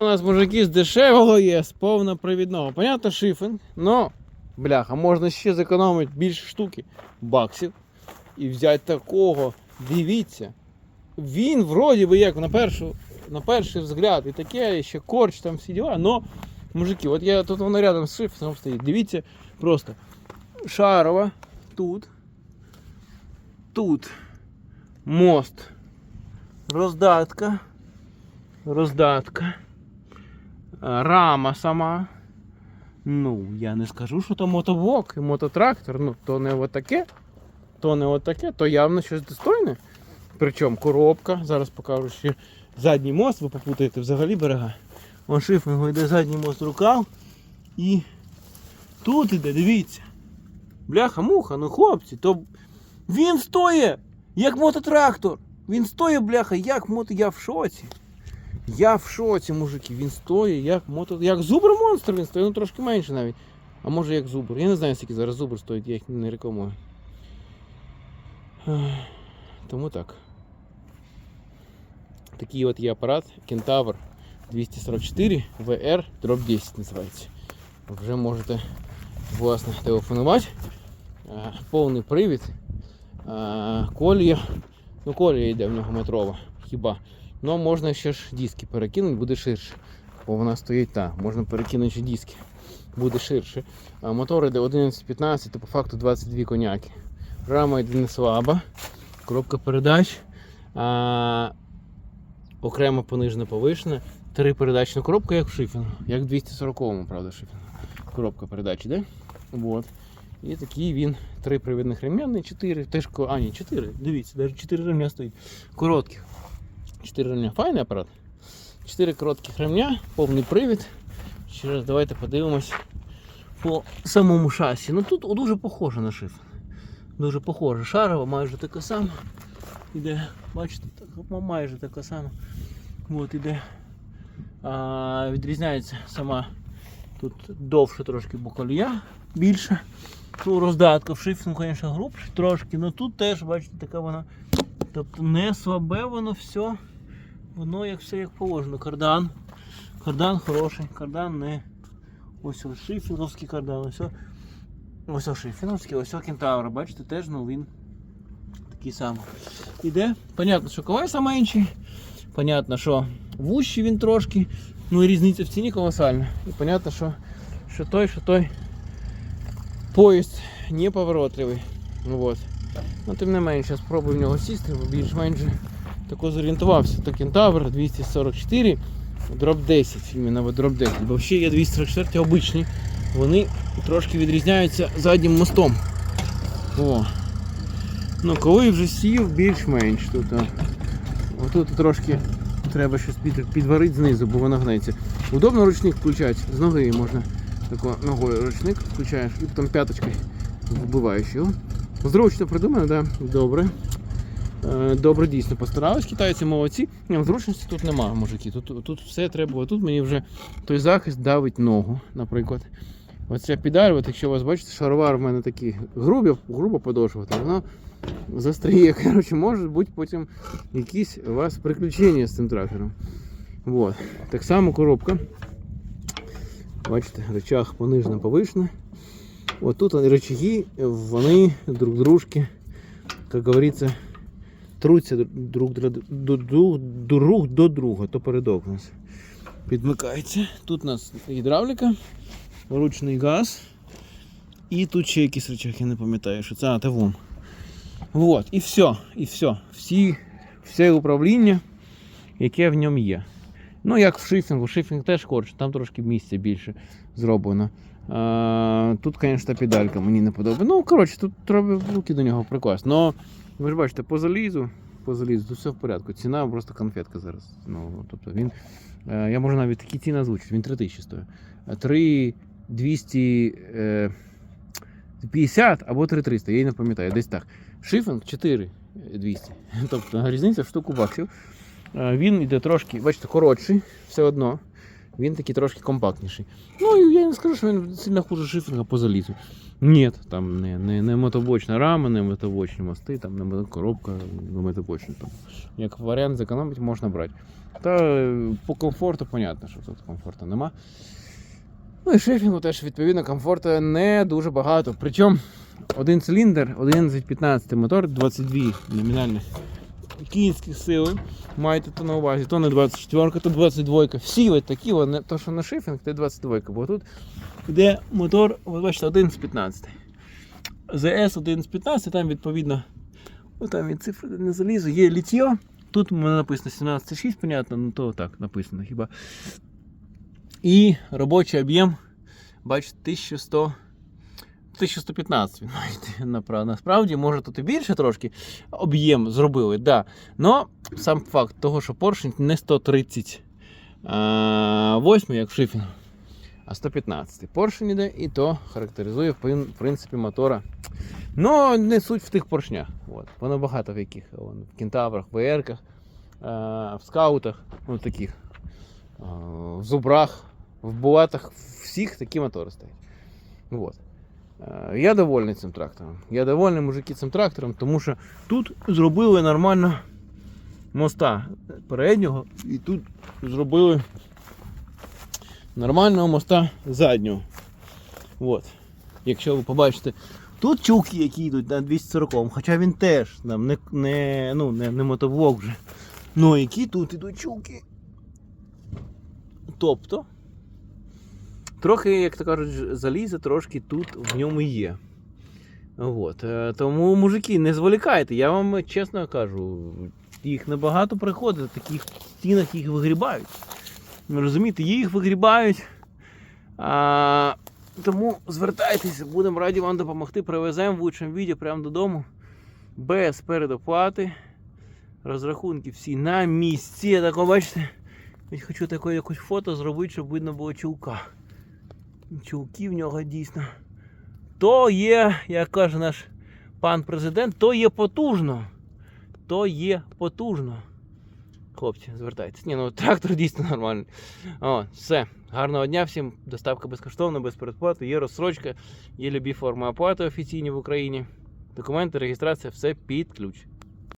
У нас мужики з дешевого є, з повнопривідного. Понятно, шифінг, но бляха, можна ще зекономити більше штуки баксів і взяти такого. Дивіться. Він вроді би як на першу, на перший взгляд, і таке, і ще корч, там всі діла, но, мужики, от я тут воно рядом з шифінгом стоїть. Дивіться, просто шарова тут. Тут мост. Роздатка. Роздатка. А, Рама сама. Ну, я не скажу, що то мотоблок і мототрактор. Ну, то не отаке, то не отаке, то явно щось достойне. Причому коробка. Зараз покажу ще задній мост, ви попутаєте взагалі берега. Вон шифінгу йде задній мост рукав. І тут іде, дивіться. Бляха-муха, ну хлопці, то він стоїть, як мототрактор. Він стоїть, бляха, як мото. Я в шоці. Я в шоці, мужики. Він стоїть, як мото. Як зубр монстр він стоїть, ну трошки менше навіть. А може як зубр. Я не знаю, скільки зараз зубр стоїть, я їх не рекламую. Тому так. Такий от є апарат Кентавр 244 VR Drop 10 називається. Вже можете власне телефонувати. Повний привід. Колія. Ну, колія йде в нього метрова, хіба. Ну, можна ще ж диски перекинути, буде ширше. Бо вона стоїть так, можна перекинути ще диски. Буде ширше. А мотор йде 11-15, то по факту 22 коняки. Рама йде не слаба. Коробка передач. А, окремо понижена повишена. Три передачна коробка, як в шифінгу. Як в 240-му, правда, шифінгу. Коробка передач іде. Вот. І такий він три привідних рем'яни, чотири, теж а ні, чотири. Дивіться, навіть чотири ремня стоїть. Коротких. Чотири ремня. Файний апарат. Чотири коротких ремня, повний привід. Ще раз давайте подивимось по самому шасі. Ну тут дуже похоже на шиф. Дуже похоже. Шарова майже така сама. Іде, бачите, так, майже така сама. От іде. А, відрізняється сама тут довше трошки боколія, більше. Ну, роздатка в шифінгу, звісно, грубше трошки, але тут теж, бачите, така вона. Тобто не слабе воно все. Воно як все як положено. Кардан. Кардан хороший, кардан не. Ось ось шифінговський кардан, ось. Ось шифінговський, ось ось кентавр, бачите, теж ну він такий самий. Іде. Понятно, що колеса менші. Понятно, що вущий він трошки. Ну і різниця в ціні колосальна. І понятно, що, що той, що той поїзд неповоротливий. Ну, от. Ну, тим не менше, спробую в нього сісти, бо більш-менш тако зорієнтувався. То кентавр 244, дроп 10, іменно дроп 10. Бо ще є 244 обичні. Вони трошки відрізняються заднім мостом. О. Ну, коли вже сів, більш-менш тут. Отут трошки треба щось під, підварити знизу, бо воно гнеться. Удобно ручник включати, з ноги можна тако ногою ручник включаєш і потім п'яточкою вбиваєш його. Зручно придумано, да? Добре. Е, Добре, дійсно постарались. Китайці молодці. Зручності тут немає, мужики. Тут, тут все треба. Тут мені вже той захист давить ногу, наприклад. Оця педаль, якщо вас бачите, шаровар в мене такий грубі, грубо подошва, то воно застріє. Коротше, може бути потім якісь у вас приключення з цим трактором. Вот. Так само коробка. Бачите, рычаг понижена, повишена. От тут рычаги, вони друг дружки, як говориться, труться друг, друг, друг, друг до друга, то передок у нас підмикається. Тут у нас гідравліка, ручний газ. І тут ще якийсь рычаг, я не пам'ятаю, що це а, та вон. Вот, і все, і все. Всі, все управління, яке в ньому є. Ну, як в шифінгу, шифінг теж коротше, там трошки місця більше зроблено. А, тут, звісно, педалька мені не подобається. Ну, коротше, тут треба руки до нього прикласти. Но ви ж бачите, по залізу, по залізу, тут все в порядку. Ціна просто конфетка зараз. Ну, тобто він, е, я можу навіть такі ціни озвучити, він 3 тисячі стоїть. 3 250 або 3300, я й не пам'ятаю, десь так. Шифінг 4200. Тобто різниця штуку баксів. Е, Він йде трошки, бачите, коротший, все одно. Він такий трошки компактніший. Ну і я не скажу, що він сильно хуже шифінга по залізу. Ні, там не, не, не мотобочна рама, не мотобочні мости, там не коробка, не мотобочна. Там. Як варіант зекономити можна брати. Та е, по комфорту, понятно, що тут комфорту нема. Ну і шефінгу теж відповідно комфорту не дуже багато. Причому один циліндр, 11-15 мотор, 22 номінальних кінських сили. Майте то на увазі, то не 24, то 22. Всі ось такі, не- то, що на шифінг, то 22. Бо тут йде мотор, ви бачите, 1 з 15. ЗС 1 з 15, там відповідно, ну там від цифри не залізу, є літьо. Тут мене написано 17,6, понятно, ну то так написано хіба. І робочий об'єм, бачите, 1100. 1115 він Насправді, може тут і більше трошки об'єм зробили, да. Но сам факт того, що поршень не 138, як в шифінгу, а 115 поршень іде, і то характеризує в принципі мотора. Ну, не суть в тих поршнях. От. Воно багато в яких. Вон, в кентаврах, в ВРках, в скаутах, ну таких, в зубрах, в булатах, всіх такі мотори стоять. Вот. Е, Я довольний цим трактором. Я довольний мужики цим трактором, тому що тут зробили нормально моста переднього і тут зробили нормального моста заднього. От. Якщо ви побачите, тут чулки, які йдуть на 240, хоча він теж там не, не, ну, не, не мотоблок вже. Ну які тут ідуть чулки. Тобто, трохи, як то кажуть, заліза трошки тут в ньому є. От. е, Тому, мужики, не зволікайте, я вам чесно кажу, їх небагато приходить, в таких стінах їх вигрібають. Розумієте, їх вигрібають. А, тому звертайтеся, будемо раді вам допомогти. Привеземо в лучшому віді прямо додому. Без передоплати. Розрахунки всі на місці. Я так, бачите, я хочу таке якось фото зробити, щоб видно було чулка. Чулки в нього дійсно. То є, як каже наш пан президент, то є потужно. То є потужно. Хлопці, звертайтесь. Ні, ну трактор дійсно нормальний. О, все. Гарного дня всім. Доставка безкоштовна, без передплати. Є розсрочка, є любі форми оплати офіційні в Україні. Документи, реєстрація, все під ключ.